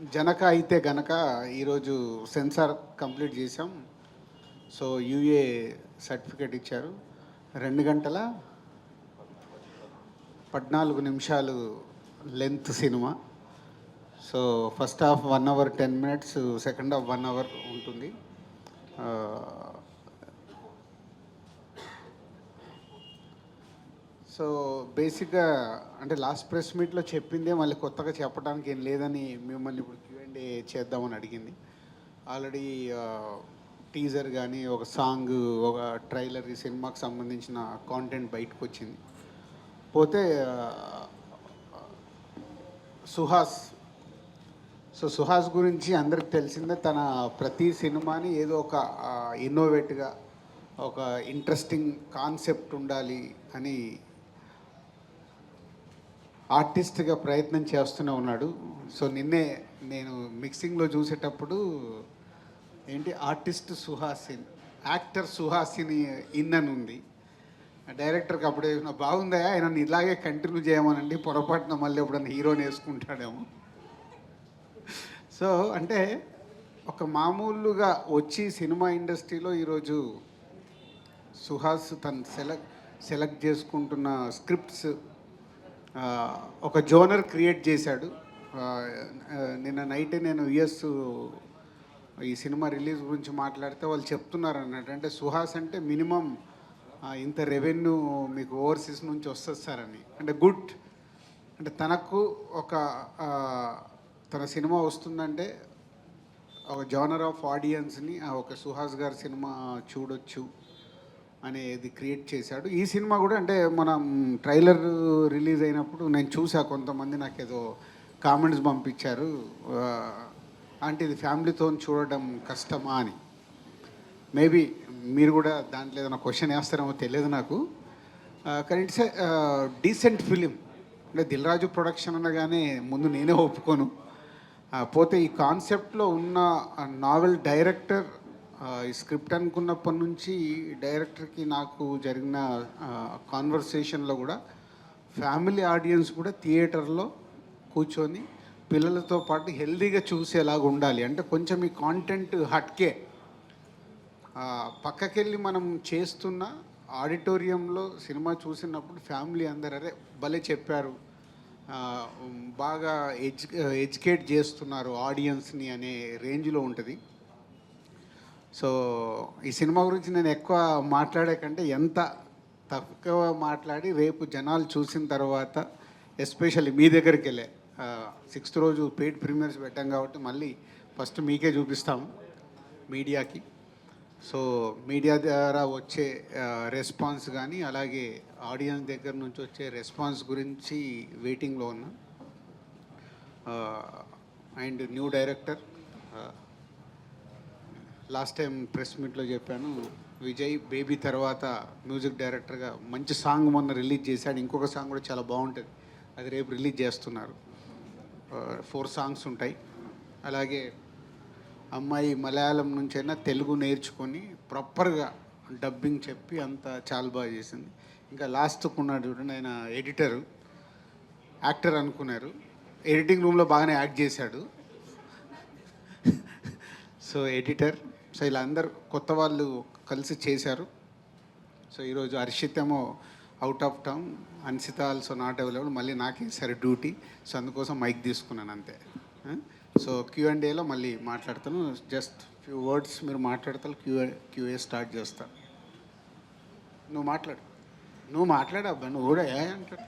జనక అయితే గనక ఈరోజు సెన్సార్ కంప్లీట్ చేసాం సో యూఏ సర్టిఫికేట్ ఇచ్చారు. రెండు గంటల పద్నాలుగు నిమిషాలు length cinema. So first half one hour ten minutes second half one hour ఉంటుంది. సో బేసిక్గా అంటే లాస్ట్ ప్రెస్ మీట్లో చెప్పిందే మళ్ళీ కొత్తగా చెప్పడానికి ఏం లేదని మిమ్మల్ని ఇప్పుడు క్యూఎండి చేద్దామని అడిగింది. ఆల్రెడీ టీజర్ కానీ ఒక సాంగ్ ఒక ట్రైలర్ ఈ సినిమాకి సంబంధించిన కాంటెంట్ బయటకు వచ్చింది పోతే సుహాస్. సో సుహాస్ గురించి అందరికి తెలిసిందే తన ప్రతి సినిమాని ఏదో ఒక ఇన్నోవేట్గా ఒక ఇంట్రెస్టింగ్ కాన్సెప్ట్ ఉండాలి అని ఆర్టిస్ట్గా ప్రయత్నం చేస్తూనే ఉన్నాడు. సో నిన్నే నేను మిక్సింగ్లో చూసేటప్పుడు ఏంటి? Artist Suhasin actor Suhasini in అని ఉంది. డైరెక్టర్కి అప్పుడే చెప్పిన, బాగుందా? ఆయన ఇలాగే కంటిన్యూ చేయమనండి పొరపాటున మళ్ళీ ఎప్పుడన్నా హీరోని వేసుకుంటాడేమో. సో అంటే ఒక మామూలుగా వచ్చి సినిమా ఇండస్ట్రీలో ఈరోజు సుహాస్ తను సెలెక్ట్ సెలెక్ట్ చేసుకుంటున్న స్క్రిప్ట్స్ ఒక జోనర్ క్రియేట్ చేశాడు. నిన్న నైట్ నేను యుఎస్ ఈ సినిమా రిలీజ్ గురించి మాట్లాడితే వాళ్ళు చెప్తున్నారు అన్నట్టు. అంటే సుహాస్ అంటే మినిమం ఇంత రెవెన్యూ మీకు ఓవర్సీస్ నుంచి వస్తుంది సార్ అని అంటే గుడ్. అంటే తనకు ఒక తన సినిమా వస్తుందంటే ఒక జోనర్ ఆఫ్ ఆడియన్స్ని ఆ ఒక సుహాస్ గారి సినిమా చూడొచ్చు. అనేది క్రియేట్ చేశాడు. ఈ సినిమా కూడా అంటే మనం ట్రైలర్ రిలీజ్ అయినప్పుడు నేను చూసా కొంతమంది నాకు ఏదో కామెంట్స్ పంపించారు. అంటే ఇది ఫ్యామిలీతో చూడడం కష్టమా అని. మేబీ మీరు కూడా దాంట్లో ఏదైనా క్వశ్చన్ వేస్తారేమో తెలియదు నాకు. కరెంట్ కానీ ఇట్స్ డీసెంట్ ఫిలిం అంటే దిల్ రాజు ప్రొడక్షన్ అనగానే ముందు నేనే ఒప్పుకోను. పోతే ఈ కాన్సెప్ట్లో ఉన్న నావెల్ డైరెక్టర్ ఈ స్క్రిప్ట్ అనుకున్నప్పటి నుంచి డైరెక్టర్కి నాకు జరిగిన కాన్వర్సేషన్లో కూడా ఫ్యామిలీ ఆడియన్స్ కూడా థియేటర్లో కూర్చొని పిల్లలతో పాటు హెల్దీగా చూసేలాగా ఉండాలి. అంటే కొంచెం ఈ కాంటెంట్ హట్కే. పక్కకెళ్ళి మనం చేస్తున్న ఆడిటోరియంలో సినిమా చూసినప్పుడు ఫ్యామిలీ అందరు అరే భలే చెప్పారు. బాగా ఎడ్యు ఎడ్యుకేట్ చేస్తున్నారు ఆడియన్స్ని అనే రేంజ్లో ఉంటుంది. సో ఈ సినిమా గురించి నేను ఎక్కువ మాట్లాడే కంటే ఎంత తక్కువ మాట్లాడి రేపు జనాలు చూసిన తర్వాత ఎస్పెషల్లీ మీ దగ్గరికి వెళ్ళే సిక్స్త్ రోజు పెయిడ్ ప్రీమియర్స్ పెట్టాం కాబట్టి మళ్ళీ ఫస్ట్ మీకే చూపిస్తాం మీడియాకి. సో మీడియా ద్వారా వచ్చే రెస్పాన్స్ కానీ అలాగే ఆడియన్స్ దగ్గర నుంచి వచ్చే రెస్పాన్స్ గురించి వెయిటింగ్లో ఉన్నా. And new director last time press మీట్లో చెప్పాను విజయ్ బేబీ తర్వాత మ్యూజిక్ డైరెక్టర్గా మంచి సాంగ్ మొన్న రిలీజ్ చేశాడు. ఇంకొక సాంగ్ కూడా చాలా బాగుంటుంది. అది రేపు రిలీజ్ చేస్తున్నారు. ఫోర్ సాంగ్స్ ఉంటాయి. అలాగే అమ్మాయి మలయాళం నుంచైనా తెలుగు నేర్చుకొని ప్రాపర్గా డబ్బింగ్ చెప్పి అంత చాలా బాగా చేసింది. ఇంకా లాస్ట్కు ఉన్నాడు చూడండి ఆయన ఎడిటరు యాక్టర్ అనుకున్నారు. ఎడిటింగ్ రూమ్లో బాగానే యాక్ట్ చేశాడు. So editor. సో ఇలా అందరు కొత్త వాళ్ళు కలిసి చేశారు. సో ఈరోజు హర్షిత్ ఏమో out of town Ansita also not available మళ్ళీ నాకే సరే డ్యూటీ సో అందుకోసం మైక్ తీసుకున్నాను అంతే. సో క్యూ అండ్ ఏలో మళ్ళీ మాట్లాడతాను. జస్ట్ ఫ్యూ వర్డ్స్ మీరు మాట్లాడతారు. క్యూ క్యూఏ స్టార్ట్ చేస్తాను నువ్వు మాట్లాడు. నువ్వు మాట్లాడబ్బా నువ్వు కూడా ఏ అంటాడు